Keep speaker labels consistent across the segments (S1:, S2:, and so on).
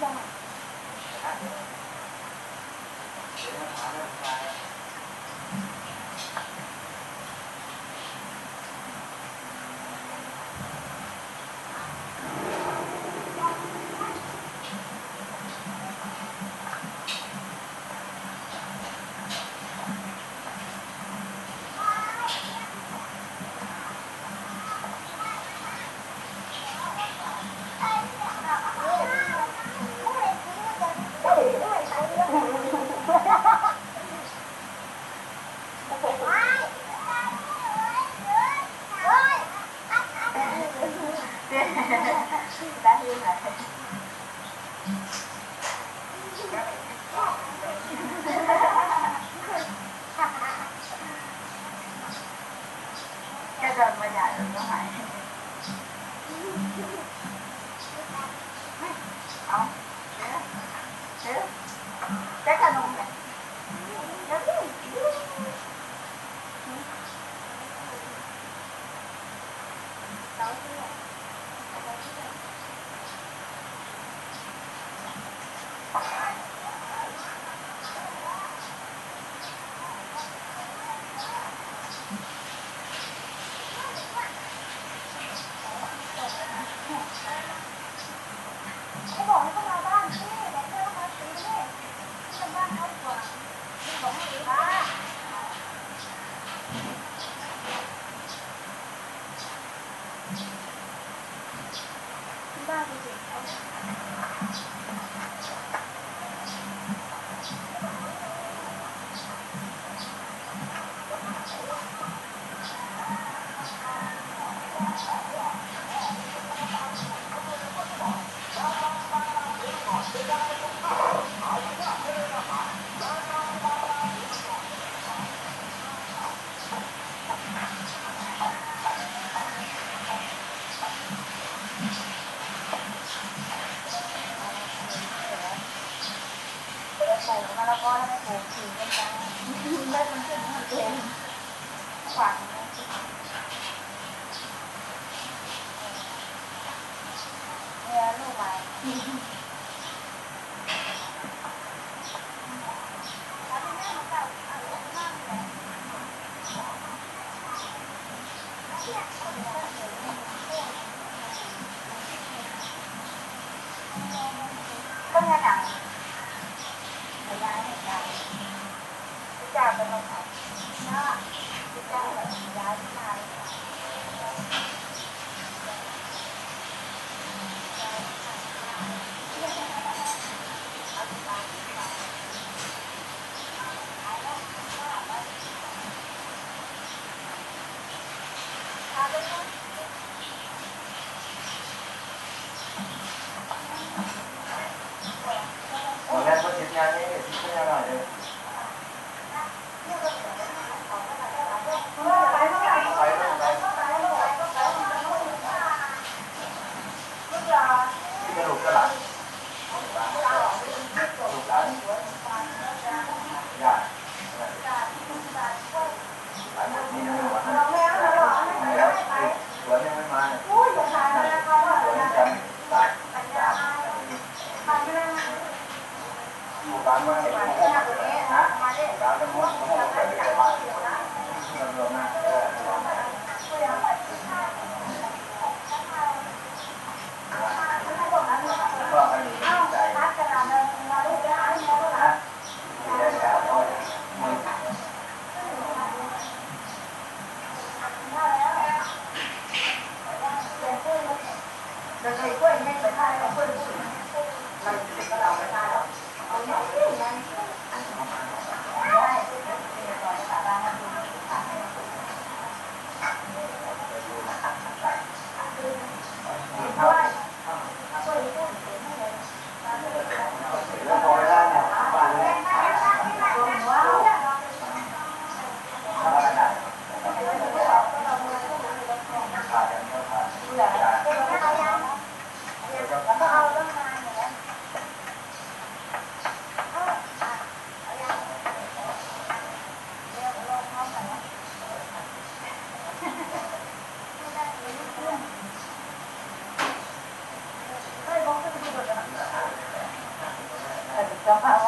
S1: Để nó thả. ก็งานหนังไม่ได้ไม่ได้ที่จะ
S2: เป็นล
S1: มหยาที่จะย้ายใหน やれる力がる。Grazie.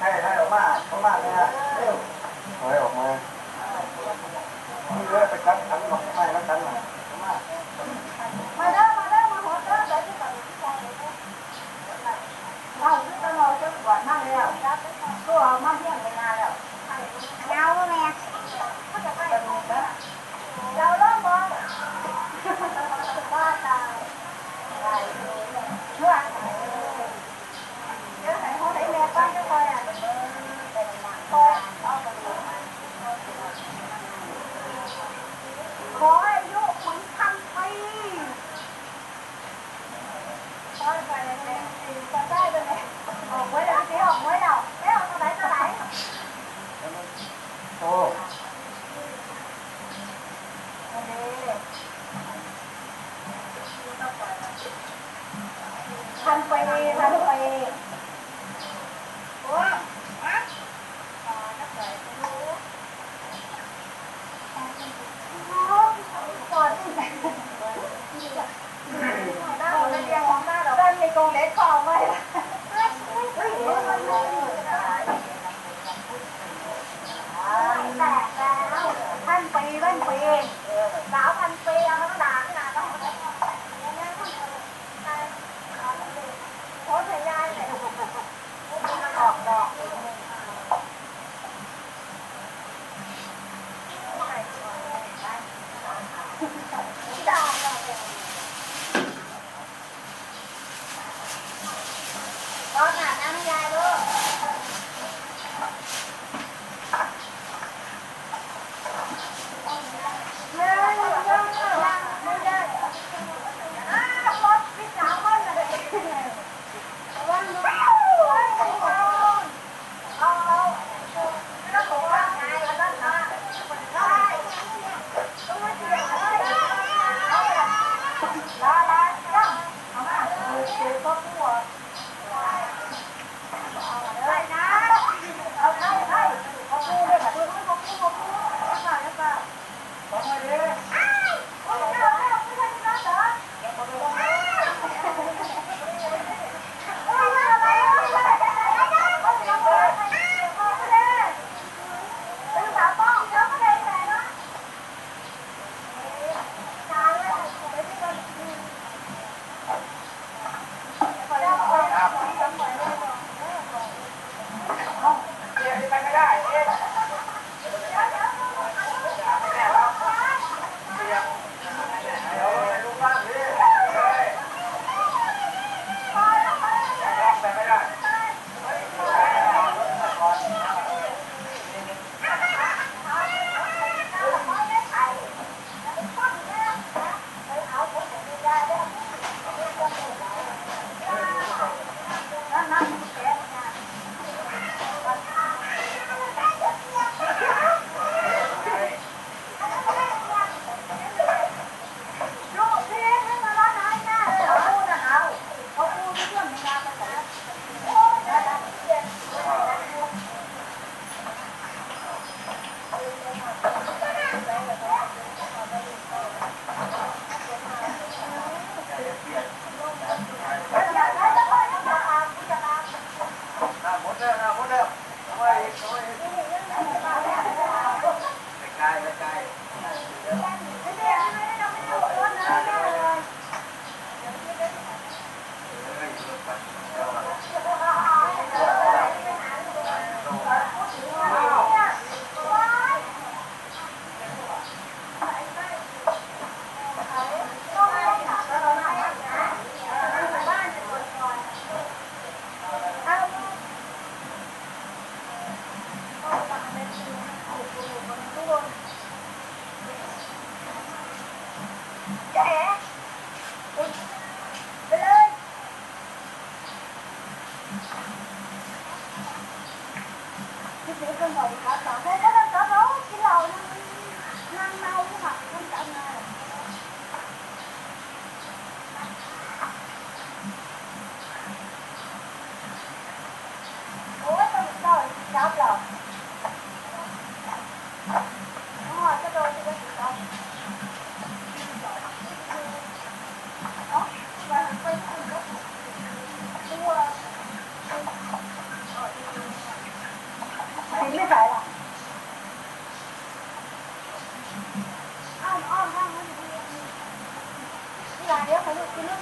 S1: ให้ออกมาออาออกมานี่ไดคัไมาเด้มาหัวเด้ไหลที่ตัดที่ใจเลยเราคือตลอดจน
S2: กว่านั่แล้ว
S1: ตัวมาเที่ยงไปนาแล้วเงาแม่เราเริ่มมองบ้าตาย Thank you. ไม่
S2: ใส่หรออ้อ
S1: มอ้อมอ้อมนี่ไงเดี๋ยวขอลูกคุณลูก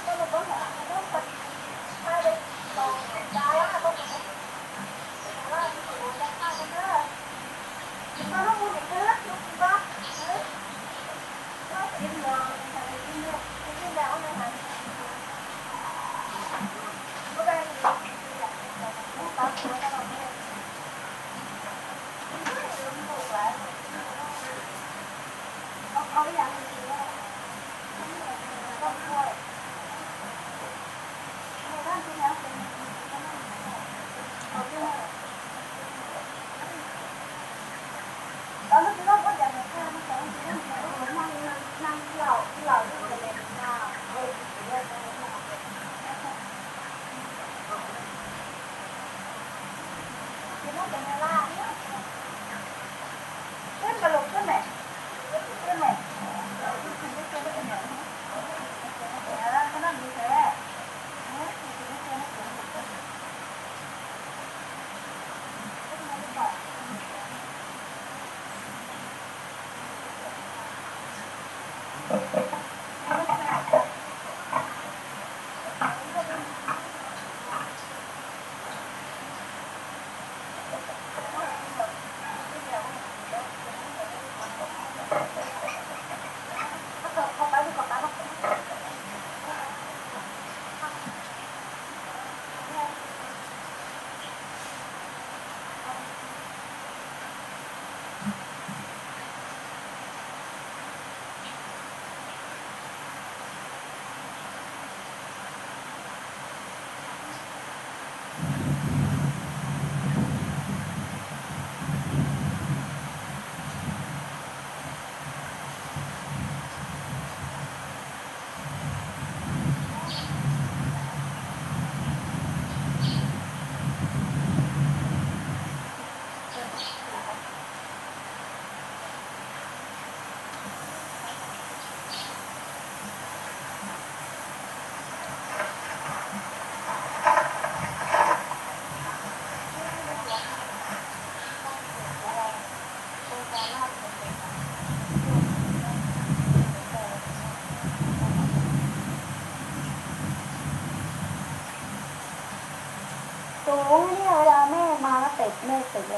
S1: ないけど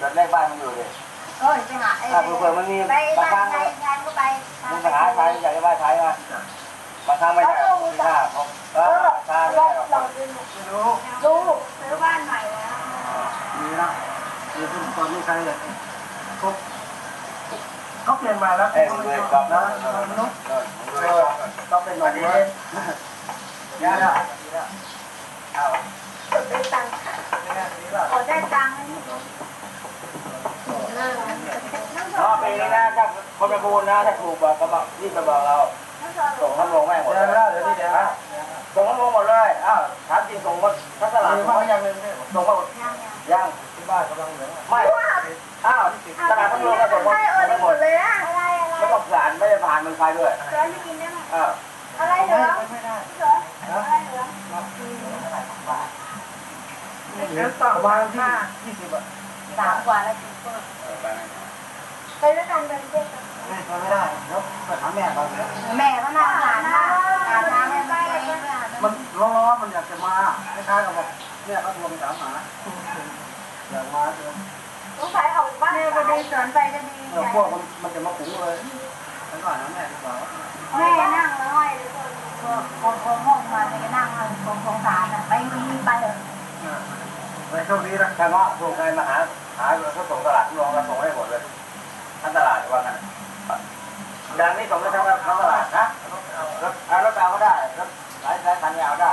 S1: จดเล
S2: ขบ้านมันอยู่ดิ
S1: เอ้ยไปหาไอ้
S2: ถ้าเผื่อมันมี
S1: ไป
S2: บาง
S1: บ้า
S2: รั้
S1: น
S2: ง
S1: ใครงานก็ไป
S2: มึงไปหาใช้อยากจะบ้านใช้มาบางครั้งไม่ได้มีหน้ผมเอ
S1: เอ
S2: อ
S1: อ
S2: ใช่
S1: ล
S2: ไม่
S1: อง
S2: ได้
S1: ลองดู
S2: รู้
S1: ดูซื้อบ้านใหม่แล้ว
S2: มีนะมีทุกคนไม่ใช่เลยครบเขาเปลี่ยนมาแล้วเอ้ยเลยกลับนะต้องเป็นหนุ่มเลยยาละเอา
S1: ได้ตังค์ขอได้ตังค์นี่
S2: อ๋อปีนี้นะถ้าคนประมูลนะถ้าถูกบอกก็บอกรีบไปบอกเราส่งน้ำลงแม่หมดเลยเดี๋ยวนี้เดี๋ยวส่งน้ำลงหมดเลยอ้าวถามจริงส่งหมดทั้งตลาดส่งมายังเลยส่งมาหมดยังที่บ้านกำลังเหลือไม่อ้าวตลาดทั้งโลก็ส่งหมด
S1: ให้เออได้หมดเลยอะอะไรอะไร
S2: ไม่ต้องผ่านไม่ได้ผ่านเมืองไทยด้วย
S1: เสือไม่กินได้ไหม
S2: อ้าว
S1: อะไรเหลือเสืออะไรเหลือ
S2: เหลือต่อวางที่ยี่สิบอะ
S1: สามกว่าแล้วถึงก็ ไปด้วยกันเป็นเพื่อนกัน
S2: ไม่ทำไม่ได้แล้วไปถาแม่บ้างเลย
S1: แม่ก็น่าทานมากทาน้ำให้ไป
S2: มันร้อนมันอยากจะมาคล้ายๆกับบอกเนี่ยเขาทวงถามหาอยากมาเถอะ
S1: สงสัยออกบ้านก็ดีสอนไปก็ดี
S2: เราพวกมันมันจะมาปุ๋งเลยฉันก็หาแม่ดีกว่า
S1: แม่นั่งแล้วห้อยเลยคนคนคนห้องมาเลยก็นั่งเลยคนสงสารอะไปมีไปเถอะ
S2: ในช่วงนี้นะถ้าเงาะส่งใครมาหาหาเขาส่งตลาดรองก็ส่งให้หมดเลย ทั้งตลาดว่างั้นดังนี้ส่งได้ทั้งทั้งตลาดนะรถรถดาวก็ได้รถสายสายคันยาวได้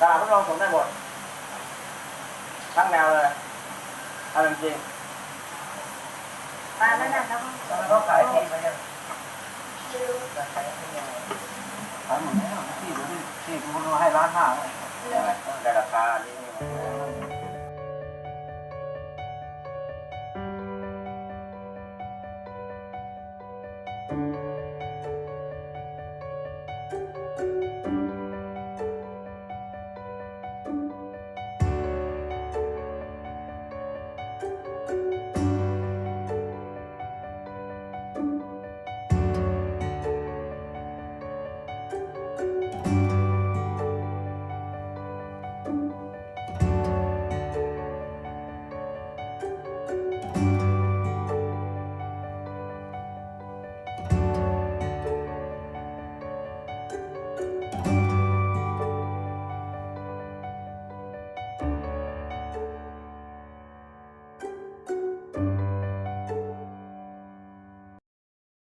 S2: ตลาดทุกรองส่งได้หมดทั้งแนวเลยเอาจริง
S1: มาแล้วนั่นแล้ว
S2: ๆแล้วก็ขายที่ไปยังขายหมดแล้วที่เดี๋ยวที่ที่คุณให้ร้านห้าได้ราคานี้